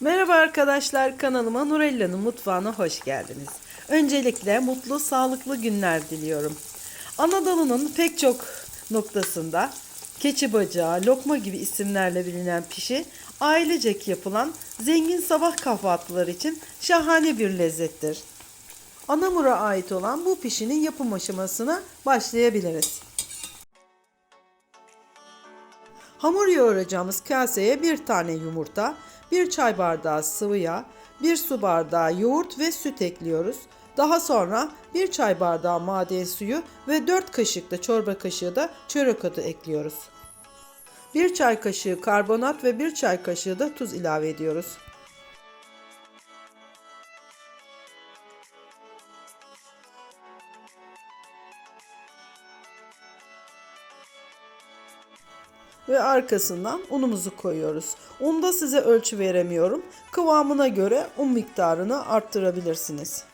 Merhaba arkadaşlar kanalıma Nurella'nın mutfağına hoş geldiniz. Öncelikle mutlu sağlıklı günler diliyorum. Anadolu'nun pek çok noktasında keçi bacağı, lokma gibi isimlerle bilinen pişi ailecek yapılan zengin sabah kahvaltıları için şahane bir lezzettir. Anamur'a ait olan bu pişinin yapım aşamasına başlayabiliriz. Hamur yoğuracağımız kaseye bir tane yumurta, bir çay bardağı sıvı yağ, bir su bardağı yoğurt ve süt ekliyoruz. Daha sonra bir çay bardağı maden suyu ve 4 kaşık da çorba kaşığı da çörek otu ekliyoruz. Bir çay kaşığı karbonat ve bir çay kaşığı da tuz ilave ediyoruz. Ve arkasından unumuzu koyuyoruz. Unda size ölçü veremiyorum. Kıvamına göre un miktarını arttırabilirsiniz.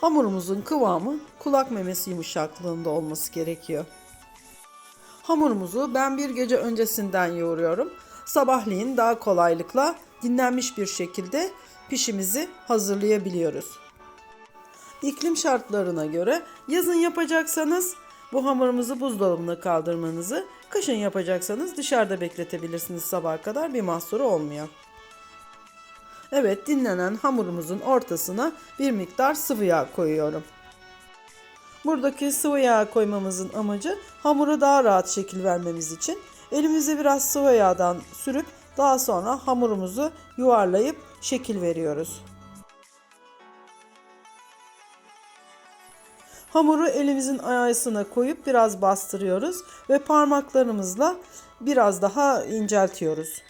Hamurumuzun kıvamı kulak memesi yumuşaklığında olması gerekiyor. Hamurumuzu ben bir gece öncesinden yoğuruyorum. Sabahleyin daha kolaylıkla dinlenmiş bir şekilde pişimizi hazırlayabiliyoruz. İklim şartlarına göre yazın yapacaksanız bu hamurumuzu buzdolabına kaldırmanızı, kışın yapacaksanız dışarıda bekletebilirsiniz sabaha kadar bir mahsuru olmuyor. Evet dinlenen hamurumuzun ortasına bir miktar sıvı yağ koyuyorum. Buradaki sıvı yağ koymamızın amacı hamuru daha rahat şekil vermemiz için. Elimize biraz sıvı yağdan sürüp daha sonra hamurumuzu yuvarlayıp şekil veriyoruz. Hamuru elimizin ayağısına koyup biraz bastırıyoruz ve parmaklarımızla biraz daha inceltiyoruz.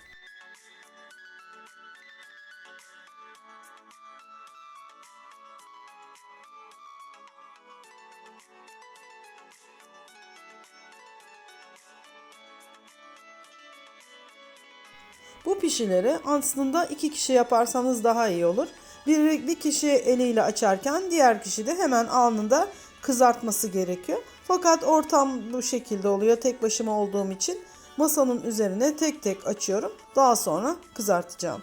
Bu pişileri aslında iki kişi yaparsanız daha iyi olur. Bir, bir kişi eliyle açarken diğer kişi de hemen anında kızartması gerekiyor. Fakat ortam bu şekilde oluyor. Tek başıma olduğum için masanın üzerine tek tek açıyorum. Daha sonra kızartacağım.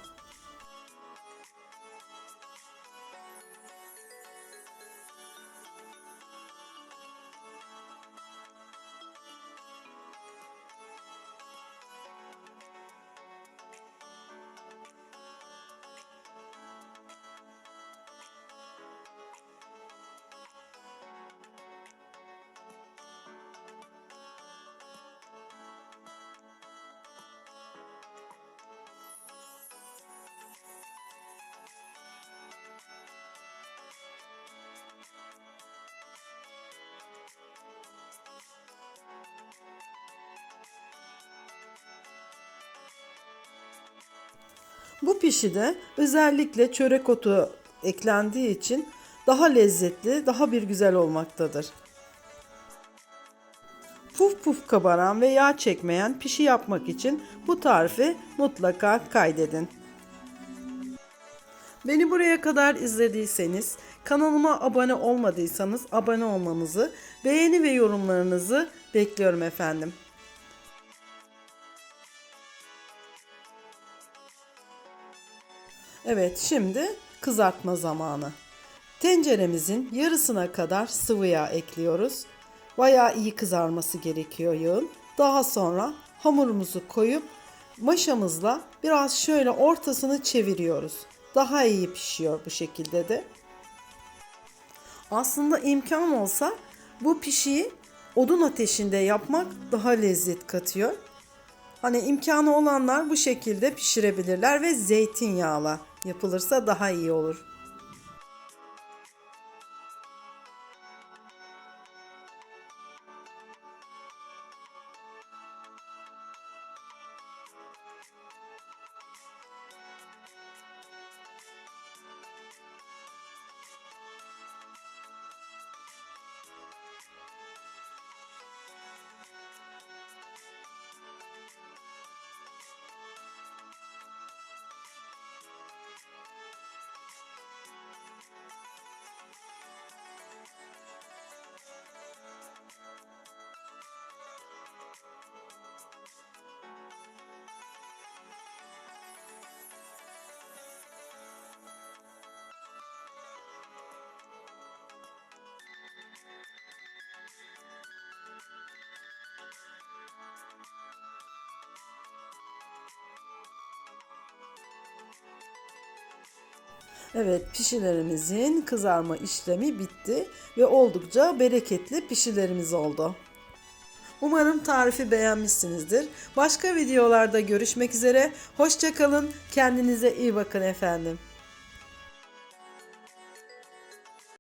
Bu pişide özellikle çörek otu eklendiği için daha lezzetli, daha bir güzel olmaktadır. Puf puf kabaran ve yağ çekmeyen pişi yapmak için bu tarifi mutlaka kaydedin. Beni buraya kadar izlediyseniz, kanalıma abone olmadıysanız abone olmanızı, beğeni ve yorumlarınızı bekliyorum efendim. Evet şimdi kızartma zamanı. Tenceremizin yarısına kadar sıvı yağ ekliyoruz. Bayağı iyi kızarması gerekiyor yağın. Daha sonra hamurumuzu koyup maşamızla biraz şöyle ortasını çeviriyoruz. Daha iyi pişiyor bu şekilde de. Aslında imkan olsa bu pişiyi odun ateşinde yapmak daha lezzet katıyor. Hani imkanı olanlar bu şekilde pişirebilirler ve zeytinyağla yapılırsa daha iyi olur. Evet pişilerimizin kızarma işlemi bitti ve oldukça bereketli pişilerimiz oldu. Umarım tarifi beğenmişsinizdir. Başka videolarda görüşmek üzere. Hoşçakalın. Kendinize iyi bakın efendim.